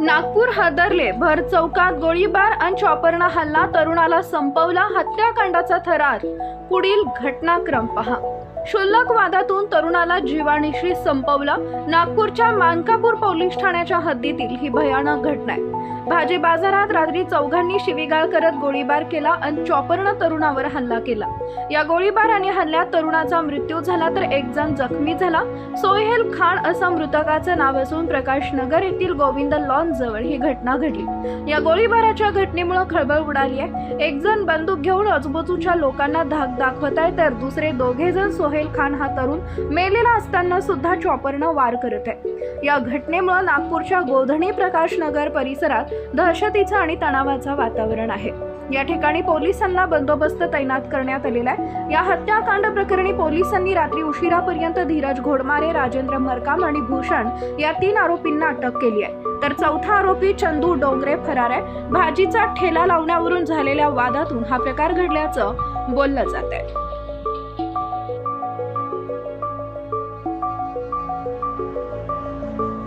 नागपूर हादरले भर चौकात गोळीबार आणि चॉपरना हल्ला तरुणाला संपवला हत्याकांडाचा थरार. पुढील घटनाक्रम पहा. क्षुल्लक वादातून तरुणाला जीवाणीशी संपवलं. नागपूरच्या मानकापूर पोलीस ठाण्याच्या हद्दीतील ही भयानक घटना आहे भाजी बाजारात रात्री चौघांनी शिवीगाळ करत गोळीबार केला आणि चॉपरनं तरुणावर हल्ला केला. या गोळीबार आणि हल्ल्यात तरुणाचा मृत्यू झाला तर एक जण जखमी झाला. सोहेल खान असं मृतकाचं नाव असून प्रकाश नगर येथील गोविंद लॉन जवळ ही घटना घडली. या गोळीबाराच्या घटनेमुळे खळबळ उडाली आहे. एक जण बंदूक घेऊन आजूबाजूच्या लोकांना धाक दाखवत आहे तर दुसरे दोघे जण सोहेल खान हा तरुण मेलेला असताना सुद्धा चॉपरनं वार करत आहे. या घटनेमुळे नागपूरच्या गोधणी प्रकाश नगर परिसरात दहशतीचं आणि तणावाचं वातावरण आहे. या ठिकाणी पोलिसांना बंदोबस्त तैनात करण्यात आलेला आहे. या हत्याकांड प्रकरणी पोलिसांनी रात्री उशिरापर्यंत धीरज घोडमारे राजेंद्र मरकाम आणि भूषण या तीन आरोपींना अटक केली आहे. तर चौथा आरोपी चंदू डोंगरे फरार आहे. भाजीचा ठेला लावण्यावरून झालेल्या वादातून हा प्रकार घडल्याचं बोललं जात आहे.